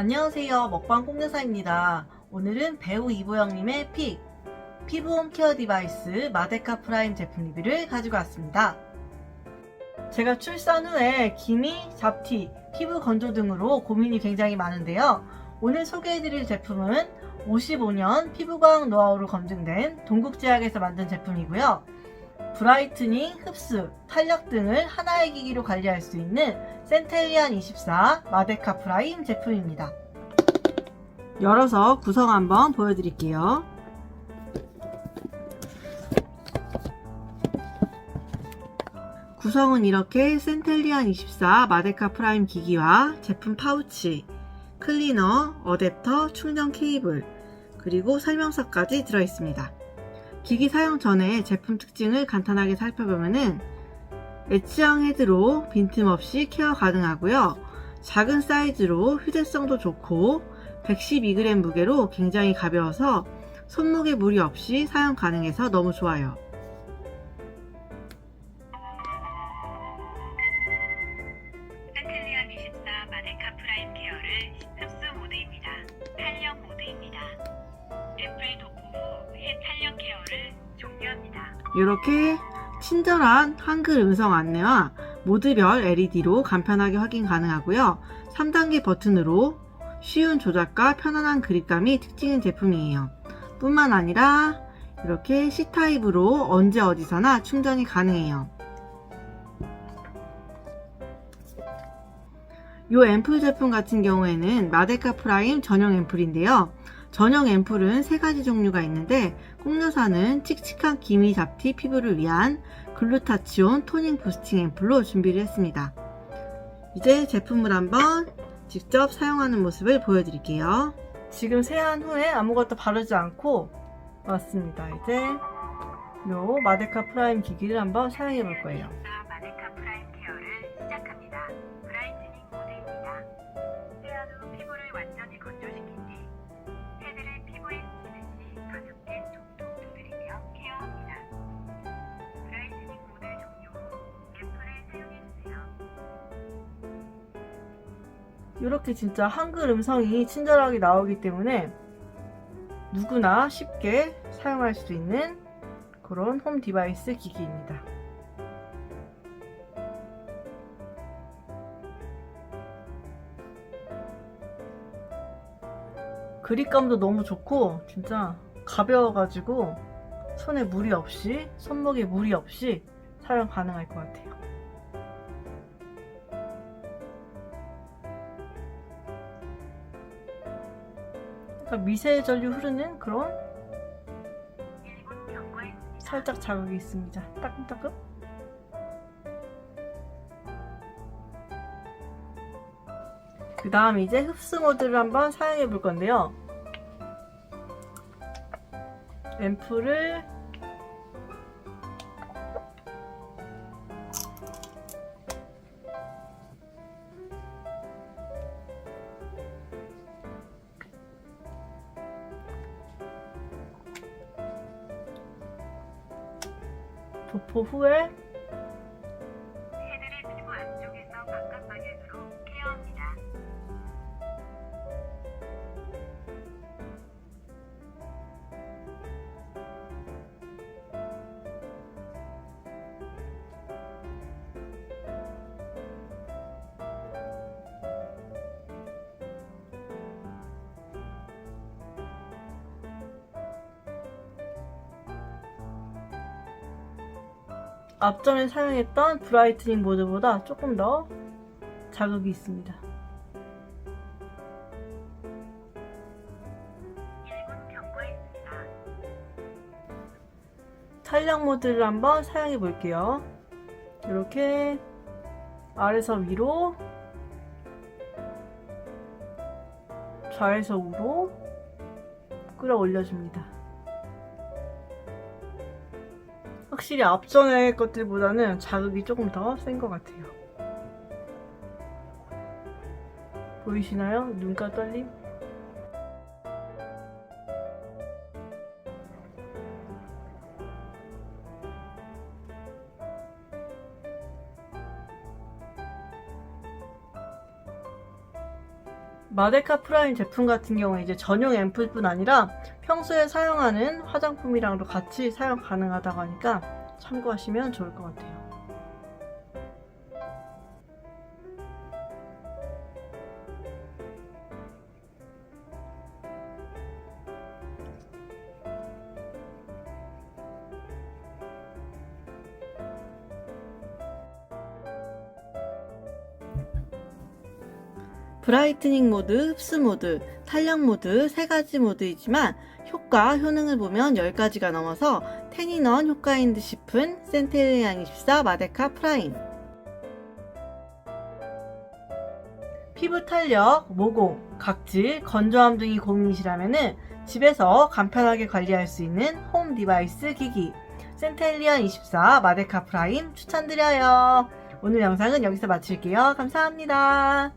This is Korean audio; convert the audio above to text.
안녕하세요. 먹방 꽁여사입니다. 오늘은 배우 이보영님의 픽 피부 홈 케어 디바이스 마데카 프라임 제품 리뷰를 가지고 왔습니다. 제가 출산 후에 기미, 잡티, 피부 건조 등으로 고민이 굉장히 많은데요. 오늘 소개해드릴 제품은 55년 피부과학 노하우로 검증된 동국제약에서 만든 제품이고요. 브라이트닝, 흡수, 탄력 등을 하나의 기기로 관리할 수 있는 센텔리안 24 마데카 프라임 제품입니다. 열어서 구성 한번 보여드릴게요. 구성은 이렇게 센텔리안 24 마데카 프라임 기기와 제품 파우치, 클리너, 어댑터, 충전 케이블, 그리고 설명서까지 들어있습니다. 기기 사용 전에 제품 특징을 간단하게 살펴보면은 엣지형 헤드로 빈틈없이 케어 가능하고요. 작은 사이즈로 휴대성도 좋고 112g 무게로 굉장히 가벼워서 손목에 무리 없이 사용 가능해서 너무 좋아요. 이렇게 친절한 한글 음성 안내와 모드별 LED로 간편하게 확인 가능하고요. 3단계 버튼으로 쉬운 조작과 편안한 그립감이 특징인 제품이에요. 뿐만 아니라 이렇게 C타입으로 언제 어디서나 충전이 가능해요. 이 앰플 제품 같은 경우에는 마데카 프라임 전용 앰플인데요. 전용 앰플은 세 가지 종류가 있는데 꽁여사는 칙칙한 기미 잡티 피부를 위한 글루타치온 토닝 부스팅 앰플로 준비를 했습니다. 이제 제품을 한번 직접 사용하는 모습을 보여드릴게요. 지금 세안 후에 아무것도 바르지 않고 왔습니다. 이제 요 마데카 프라임 기기를 한번 사용해 볼 거예요. 이렇게 진짜 한글 음성이 친절하게 나오기 때문에 누구나 쉽게 사용할 수 있는 그런 홈 디바이스 기기입니다. 그립감도 너무 좋고 진짜 가벼워가지고 손에 무리 없이 손목에 무리 없이 사용 가능할 것 같아요. 미세 전류 흐르는 그런 1분 경과했습니다. 살짝 자극이 있습니다. 따끔따끔. 그 다음 이제 흡수 모드를 한번 사용해 볼 건데요. 앰플을 도포 후에 앞전에 사용했던 브라이트닝 모드보다 조금 더 자극이 있습니다. 1분 경과했습니다. 탄력 모드를 한번 사용해 볼게요. 이렇게 아래서 위로 좌에서 우로 끌어올려줍니다. 확실히 앞전의 것들보다는 자극이 조금 더 센 것 같아요. 보이시나요? 눈가 떨림? 마데카 프라임 제품 같은 경우에 이제 전용 앰플뿐 아니라 평소에 사용하는 화장품이랑도 같이 사용 가능하다고 하니까 참고하시면 좋을 것 같아요. 브라이트닝 모드, 흡수 모드, 탄력 모드 세 가지 모드이지만 효과, 효능을 보면 10가지가 넘어서 테니넌 효과인 듯 싶은 센테리안 24 마데카 프라임. 피부 탄력, 모공, 각질, 건조함 등이 고민이시라면 집에서 간편하게 관리할 수 있는 홈 디바이스 기기 센텔리안 24 마데카 프라임 추천드려요. 오늘 영상은 여기서 마칠게요. 감사합니다.